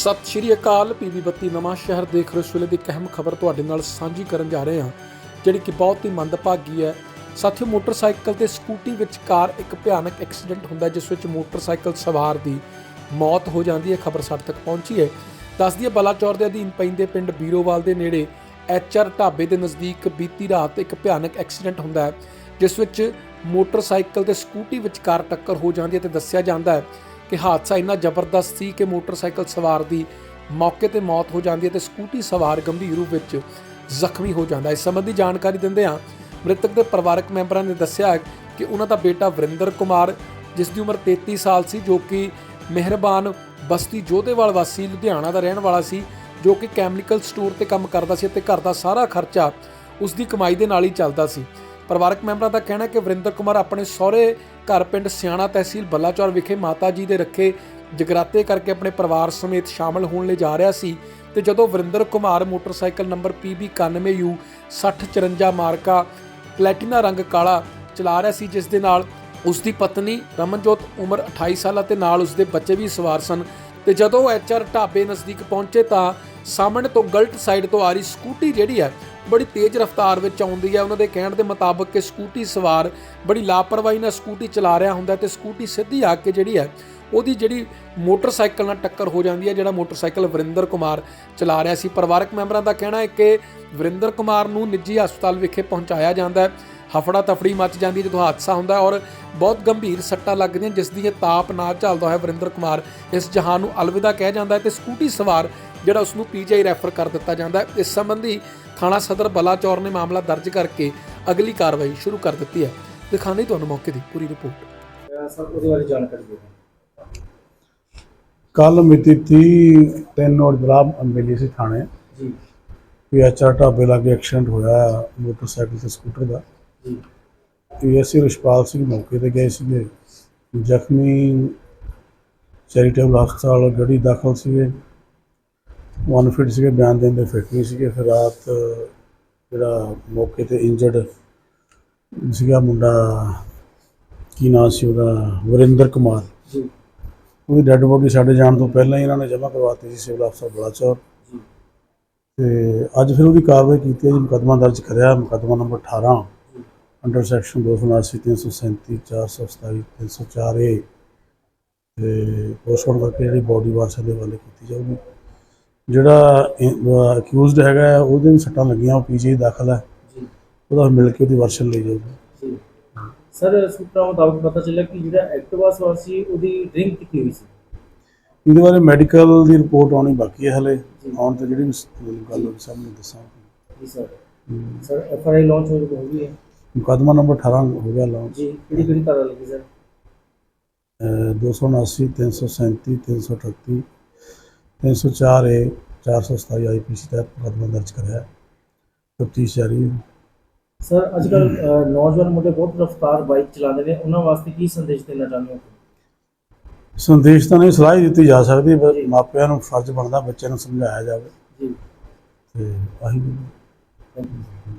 ਸਤਿ ਸ਼੍ਰੀ ਅਕਾਲ। ਪੀਬੀ ਬੱਤੀ ਨਵਾਂ ਸ਼ਹਿਰ ਦੇਖ ਰਹੇ ਇਸ ਵੇਲੇ ਦੀ ਇੱਕ ਅਹਿਮ ਖਬਰ ਤੁਹਾਡੇ ਨਾਲ ਸਾਂਝੀ ਕਰਨ ਜਾ ਰਹੇ ਹਾਂ, ਜਿਹੜੀ ਕਿ ਬਹੁਤ ਹੀ ਮੰਦਭਾਗੀ ਹੈ। ਸਾਥੀਓ, ਮੋਟਰਸਾਈਕਲ ਤੇ ਸਕੂਟੀ ਵਿਚਕਾਰ ਇੱਕ ਭਿਆਨਕ ਐਕਸੀਡੈਂਟ ਹੁੰਦਾ ਜਿਸ ਵਿੱਚ ਮੋਟਰਸਾਈਕਲ ਸਵਾਰ ਦੀ ਮੌਤ ਹੋ ਜਾਂਦੀ ਹੈ। ਖਬਰ ਸਾਡੇ ਤੱਕ ਪਹੁੰਚੀ ਹੈ। ਦੱਸਦੀ ਹੈ, ਬਲਾਚੌਰ ਦੇ ਅਧੀਨ ਪੈਂਦੇ ਪਿੰਡ ਬੀਰੋਵਾਲ ਦੇ ਨੇੜੇ ਐਚਆਰ ਢਾਬੇ ਦੇ ਨਜ਼ਦੀਕ ਬੀਤੀ ਰਾਤ ਇੱਕ ਭਿਆਨਕ ਐਕਸੀਡੈਂਟ ਹੁੰਦਾ ਹੈ, ਜਿਸ ਵਿੱਚ ਮੋਟਰਸਾਈਕਲ ਤੇ ਸਕੂਟੀ ਵਿਚਕਾਰ ਟੱਕਰ ਹੋ ਜਾਂਦੀ ਹੈ ਤੇ ਦੱਸਿਆ ਜਾਂਦਾ ਹੈ ਕਿ ਹਾਦਸਾ ਇੰਨਾ ਜ਼ਬਰਦਸਤ ਸੀ ਕਿ ਮੋਟਰਸਾਈਕਲ ਸਵਾਰ ਦੀ ਮੌਕੇ ਤੇ ਮੌਤ ਹੋ ਜਾਂਦੀ ਹੈ ਤੇ ਸਕੂਟੀ ਸਵਾਰ ਗੰਭੀਰ ਰੂਪ ਵਿੱਚ ਜ਼ਖਮੀ ਹੋ ਜਾਂਦਾ ਹੈ। ਇਸ ਸੰਬੰਧੀ ਜਾਣਕਾਰੀ ਦਿੰਦੇ ਹਾਂ ਮ੍ਰਿਤਕ ਦੇ ਪਰਿਵਾਰਕ ਮੈਂਬਰਾਂ ਨੇ ਦੱਸਿਆ ਕਿ ਉਹਨਾਂ ਦਾ ਬੇਟਾ ਵਰਿੰਦਰ ਕੁਮਾਰ, ਜਿਸ ਦੀ ਉਮਰ 33 ਸਾਲ ਸੀ, ਜੋ ਕਿ ਮਿਹਰਬਾਨ ਬਸਤੀ ਜੋਧੇਵਾਲ ਵਾਸੀ, ਲੁਧਿਆਣਾ ਦਾ ਰਹਿਣ ਵਾਲਾ ਸੀ, ਜੋ ਕਿ ਕੈਮੀਕਲ ਸਟੋਰ ਤੇ ਕੰਮ ਕਰਦਾ ਸੀ ਅਤੇ ਘਰ ਦਾ ਸਾਰਾ ਖਰਚਾ ਉਸ ਦੀ ਕਮਾਈ ਦੇ ਨਾਲ ਹੀ ਚੱਲਦਾ ਸੀ। ਪਰਿਵਾਰਕ ਮੈਂਬਰਾਂ ਦਾ ਕਹਿਣਾ ਹੈ ਕਿ ਵਰਿੰਦਰ ਕੁਮਾਰ ਆਪਣੇ ਸਹੁਰੇ ਘਰ ਪਿੰਡ ਸਿਆਣਾ ਤਹਿਸੀਲ ਬੱਲਾਚੌਰ ਵਿਖੇ ਮਾਤਾ ਜੀ ਦੇ ਰੱਖੇ ਜਗਰਾਤੇ ਕਰਕੇ ਆਪਣੇ ਪਰਿਵਾਰ ਸਮੇਤ ਸ਼ਾਮਲ ਹੋਣ ਲਈ ਜਾ ਰਿਹਾ ਸੀ ਤੇ ਜਦੋਂ Varinder Kumar motorcycle number PB91U 6054 ਮਾਰਕਾ ਪਲੈਟੀਨਾ ਰੰਗ ਕਾਲਾ ਚਲਾ ਰਿਹਾ ਸੀ, ਜਿਸ ਦੇ ਨਾਲ ਉਸ ਦੀ ਪਤਨੀ ਰਮਨਜੋਤ ਉਮਰ 28 ਸਾਲ ਅਤੇ ਨਾਲ ਉਸ ਦੇ ਬੱਚੇ ਵੀ ਸਵਾਰ ਸਨ। ਤੇ ਜਦੋਂ ਐਚਆਰ ਢਾਬੇ ਨਜ਼ਦੀਕ ਪਹੁੰਚੇ ਤਾਂ ਸਾਹਮਣੇ ਤੋਂ ਗਲਤ ਸਾਈਡ ਤੋਂ ਆ ਰਹੀ ਸਕੂਟੀ ਜਿਹੜੀ ਹੈ ਬੜੀ ਤੇਜ਼ ਰਫ਼ਤਾਰ ਵਿੱਚ ਆਉਂਦੀ ਹੈ। ਉਹਨਾਂ ਦੇ ਕਹਿਣ ਦੇ ਮੁਤਾਬਕ ਕਿ ਸਕੂਟੀ ਸਵਾਰ ਬੜੀ ਲਾਪਰਵਾਹੀ ਨਾਲ ਸਕੂਟੀ ਚਲਾ ਰਿਹਾ ਹੁੰਦਾ ਤੇ ਸਕੂਟੀ ਸਿੱਧੀ ਆ ਕੇ ਜਿਹੜੀ ਹੈ, ਉਹਦੀ ਜਿਹੜੀ ਮੋਟਰਸਾਈਕਲ ਨਾਲ ਟੱਕਰ ਹੋ ਜਾਂਦੀ ਹੈ, ਜਿਹੜਾ ਮੋਟਰਸਾਈਕਲ ਵਰਿੰਦਰ ਕੁਮਾਰ ਚਲਾ ਰਿਹਾ ਸੀ। ਪਰਿਵਾਰਕ ਮੈਂਬਰਾਂ ਦਾ ਕਹਿਣਾ ਹੈ ਕਿ ਵਰਿੰਦਰ ਕੁਮਾਰ ਨੂੰ ਨਿੱਜੀ ਹਸਪਤਾਲ ਵਿਖੇ ਪਹੁੰਚਾਇਆ ਜਾਂਦਾ ਹੈ। ਹਫੜਾ ਤਫੜੀ ਮਚ ਜਾਂਦੀ ਹੈ ਜਦੋਂ ਹਾਦਸਾ ਹੁੰਦਾ ਔਰ ਬਹੁਤ ਗੰਭੀਰ ਸੱਟਾਂ ਲੱਗਦੀਆਂ, ਜਿਸ ਦੀ ਇਹ ਤਾਪ ਨਾ ਝੱਲਦਾ ਹੋਇਆ ਵਰਿੰਦਰ ਕੁਮਾਰ ਇਸ ਜਹਾਨ ਨੂੰ ਅਲਵਿਦਾ ਕਹਿ ਜਾਂਦਾ ਹੈ ਤੇ ਸਕੂਟੀ ਸਵਾਰ ਜਿਹੜਾ ਉਸ ਨੂੰ ਪੀਜੀਆਈ ਰੈਫਰ ਕਰ ਦਿੱਤਾ ਜਾਂਦਾ ਇਸ ਸੰਬੰਧੀ ਥਾਣਾ ਸਦਰ ਬਲਾਚੌਰ ਨੇ ਮਾਮਲਾ ਦਰਜ ਕਰਕੇ ਅਗਲੀ ਕਾਰਵਾਈ ਸ਼ੁਰੂ ਕਰ ਦਿੱਤੀ ਹੈ। ਦਿਖਾਉਂਦੇ ਤੁਹਾਨੂੰ ਮੌਕੇ ਦੀ ਪੂਰੀ ਰਿਪੋਰਟ। ਸਰ ਉਹਦੇ ਬਾਰੇ ਜਾਣਕਾਰੀ ਦਿਓ। ਕੱਲ ਮਿਤੀ 30 ਤਿੰਨ ਔਰ ਜਨਾਬ ਮਿਲੀ ਸੀ ਥਾਣੇ ਜੀ। ਵੀ ਐਚਆਰ ਢਾਬੇ ਲਾਗੇ ਐਕਸੀਡੈਂਟ ਹੋਇਆ ਮੋਟਰਸਾਈਕਲ ਤੇ ਸਕੂਟਰ ਦਾ। ਜੀ। ਏਐਸਸੀ ਰਿਸ਼ਪਾਲ ਸਿੰਘ ਮੌਕੇ ਤੇ ਗਏ ਸੀਗੇ। ਜ਼ਖਮੀ ਚੈਰੀਟੇਬਲ ਹਸਪਤਾਲ ਗੜੀ ਦਾਖਲ ਸੀਗੇ। ਵਨ ਫਿਟ ਸੀਗੇ ਬਿਆਨ ਦੇਣ ਦੇ ਫਿਟ ਨਹੀਂ ਸੀਗੇ ਫਿਰ ਰਾਤ ਜਿਹੜਾ ਮੌਕੇ ਤੇ ਇੰਜਰਡ ਸੀਗਾ ਮੁੰਡਾ ਕੀ ਨਾਂ ਸੀ ਉਹਦਾ ਵਰਿੰਦਰ ਕੁਮਾਰ। ਜੀ। ਉਹਦੀ ਡੈੱਡ ਬੋਡੀ ਸਾਡੇ ਜਾਣ ਤੋਂ ਪਹਿਲਾਂ ਹੀ ਇਹਨਾਂ ਨੇ ਜਮ੍ਹਾਂ ਕਰਵਾਤੀ ਸੀ ਸਿਵਲ ਅਫਸਰ ਬਲਾਚੌਰ। ਤੇ ਅੱਜ ਫਿਰ ਉਹਦੀ ਕਾਰਵਾਈ ਕੀਤੀ ਹੈ ਜੀ ਮੁਕੱਦਮਾ ਦਰਜ ਕਰਿਆ ਮੁਕੱਦਮਾ ਨੰਬਰ 18 ਅੰਡਰ ਸੈਕਸ਼ਨ 279 337 427 304 ਏ ਤੇ ਪੋਸਟਮਾਰਟਮ ਕਰਕੇ ਜਿਹੜੀ ਬੋਡੀ ਵਾਰਸਾਂ ਦੇ ਹਵਾਲੇ ਕੀਤੀ ਜਾਊਗੀ। ਜਿਹੜਾ ਅਕਿਊਜ਼ਡ ਹੈਗਾ ਉਹਦੇ ਵੀ ਸੱਟਾਂ ਲੱਗੀਆਂ ਉਹ ਪੀਜੀ ਦਾਖਲ ਹੈ। ਜੀ। ਉਹਦਾ ਮਿਲ ਕੇ ਉਹਦੀ ਵਰਸ਼ਨ ਲਈ ਜਾਊਗੀ। ਜੀ। ਸਰ ਸੂਤਰਾਂ ਮੁਤਾਬਕ ਪਤਾ ਚੱਲਿਆ ਕਿ ਜਿਹੜਾ ਐਕਟਿਵਾ ਸਵਾਰ ਸੀ ਉਹਦੀ ਡਰਿੰਕ ਕੀਤੀ ਹੋਈ ਸੀ? ਇਹਦੇ ਬਾਰੇ ਮੈਡੀਕਲ ਦੀ ਰਿਪੋਰਟ ਆਉਣੀ ਬਾਕੀ ਹੈ ਹਲੇ। ਆਉਣ ਤੇ ਜਿਹੜੀ ਗੱਲ ਹੋਈ ਸਭ ਨੂੰ ਦੱਸਾਂਗੇ। ਜੀ sir. Sir F I launch ਹੋ ਗਈ ਹੈ। ਮੁਕੱਦਮਾ ਨੰਬਰ 18 ਹੋ ਗਿਆ ਲਾਂਚ ਜੀ ਕਿਹੜੀ ਕਿਹੜੀ ਧਾਰਾ ਲੱਗੀ ਸਰ? ਅਹ 279 337 338 304 ਏ 427 ਆਈਪੀਸੀ ਤਹਿਤ ਮੁਕੱਦਮਾ ਦਰਜ ਕਰਿਆ ਤਫਤੀਸ਼ ਜਾਰੀ ਹੈ ਸਰ ਅੱਜ ਕੱਲ ਨੌਜਵਾਨ ਮੁੰਡੇ ਬਹੁਤ ਰਫਤਾਰ ਬਾਈਕ ਚਲਾਉਂਦੇ ਨੇ ਉਹਨਾਂ ਵਾਸਤੇ ਕੀ ਸੰਦੇਸ਼ ਦੇਣਾ ਚਾਹੁੰਦੇ ਹੋ? ਸੰਦੇਸ਼ ਤਾਂ ਨਹੀਂ ਸਲਾਹ ਹੀ ਦਿੱਤੀ ਜਾ ਸਕਦੀ ਪਰ। ਮਾਪਿਆਂ ਨੂੰ ਫਰਜ਼ ਬਣਦਾ ਬੱਚਿਆਂ ਨੂੰ ਸਮਝਾਇਆ ਜਾਵੇ। ਜੀ। ਤੇ ਆਹੀ ਥੈਂਕ ਯੂ